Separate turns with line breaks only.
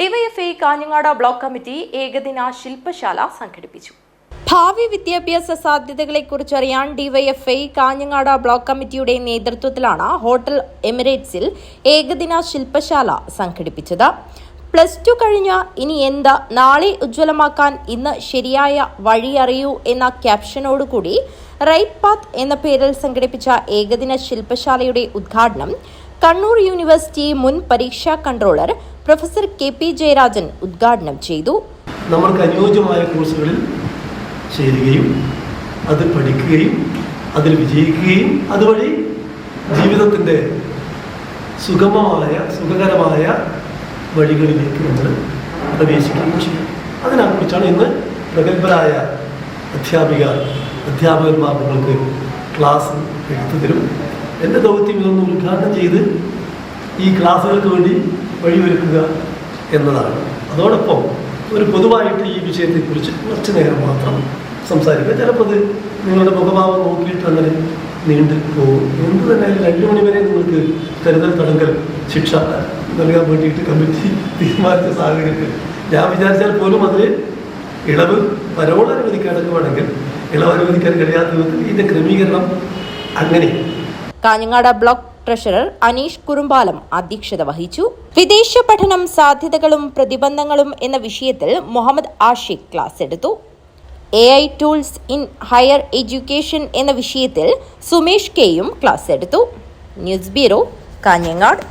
DYFI Kanhangad block committee ഏകദിന ശില്പശാല സംഘടിപ്പിച്ചു. ഭാവി വിദ്യാഭ്യാസ സാധ്യതകളെക്കുറിച്ചറിയാൻ ഡിവൈഎഫ്ഐ കാഞ്ഞങ്ങാട് ബ്ലോക്ക് കമ്മിറ്റിയുടെ നേതൃത്വത്തിലാണ് ഹോട്ടൽ എമിറേറ്റ്സിൽ ഏകദിന ശില്പശാല സംഘടിപ്പിച്ചത്. പ്ലസ് ടു കഴിഞ്ഞ ഇനി എന്താ നാളെ ഉജ്ജ്വലമാക്കാൻ ഇന്ന് ശരിയായ വഴിയറിയൂ എന്ന ക്യാപ്ഷനോടുകൂടി റൈറ്റ് പാത്ത് എന്ന പേരിൽ സംഘടിപ്പിച്ച ഏകദിന ശില്പശാലയുടെ ഉദ്ഘാടനം കണ്ണൂർ യൂണിവേഴ്സിറ്റി മുൻ പരീക്ഷാ controller professor K P Jayarajan ഉദ്ഘാടനം ചെയ്തു.
നമ്മൾക്ക് അനുയോജ്യമായ കോഴ്സുകളിൽ ചേരുകയും അത് പഠിക്കുകയും അതിൽ വിജയിക്കുകയും അതുവഴി ജീവിതത്തിന്റെ സുഗമമായ സുഖകരമായ വഴികളിലേക്ക് നമ്മൾ പ്രവേശിക്കുകയും ചെയ്യും. അതിനെക്കുറിച്ചാണ് ഇന്ന് പ്രഗത്ഭരായ അധ്യാപിക അധ്യാപകന്മാർ നിങ്ങൾക്ക് ക്ലാസ് എടുത്തു തരും. എന്റെ ദൗത്യം ഇതൊന്ന് ഉദ്ഘാടനം ചെയ്ത് ഈ ക്ലാസ്സുകൾക്ക് വേണ്ടി വഴിയൊരുക്കുക എന്നതാണ്. അതോടൊപ്പം ഒരു പൊതുവായിട്ട് ഈ വിഷയത്തെക്കുറിച്ച് കുറച്ച് നേരം മാത്രം സംസാരിക്കുക. ചിലപ്പോൾ അത് നിങ്ങളുടെ മുഖഭാവം നോക്കിയിട്ട് അങ്ങനെ നീണ്ടു പോകും. എന്ത് തന്നെ രണ്ടു മണിവരെ നിങ്ങൾക്ക് കരുതൽ തടങ്കൽ ശിക്ഷ നൽകാൻ വേണ്ടിയിട്ട് കമ്മിറ്റി തീരുമാനിച്ച സാഹചര്യത്തിൽ. ഞാൻ വിചാരിച്ചാൽ പോലും അതിൽ ഇളവ് പരോൾ എടുക്കുവാണെങ്കിൽ ഇളവ് അനുവദിക്കാൻ കഴിയാത്ത വിധത്തിൽ ഇതിന്റെ ക്രമീകരണം അങ്ങനെ
കാഞ്ഞങ്ങാട് ബ്ലോക്ക് ട്രഷറർ അനീഷ് കുറുമ്പാലം അധ്യക്ഷത വഹിച്ചു. വിദേശ പഠനം സാധ്യതകളും പ്രതിബന്ധങ്ങളും എന്ന വിഷയത്തിൽ മുഹമ്മദ് ആഷിഖ് ക്ലാസ് എടുത്തു. A I tools in higher education എന്ന വിഷയത്തിൽ സുമേഷ് കെയും ക്ലാസ് എടുത്തു. News bureau Kanhangad.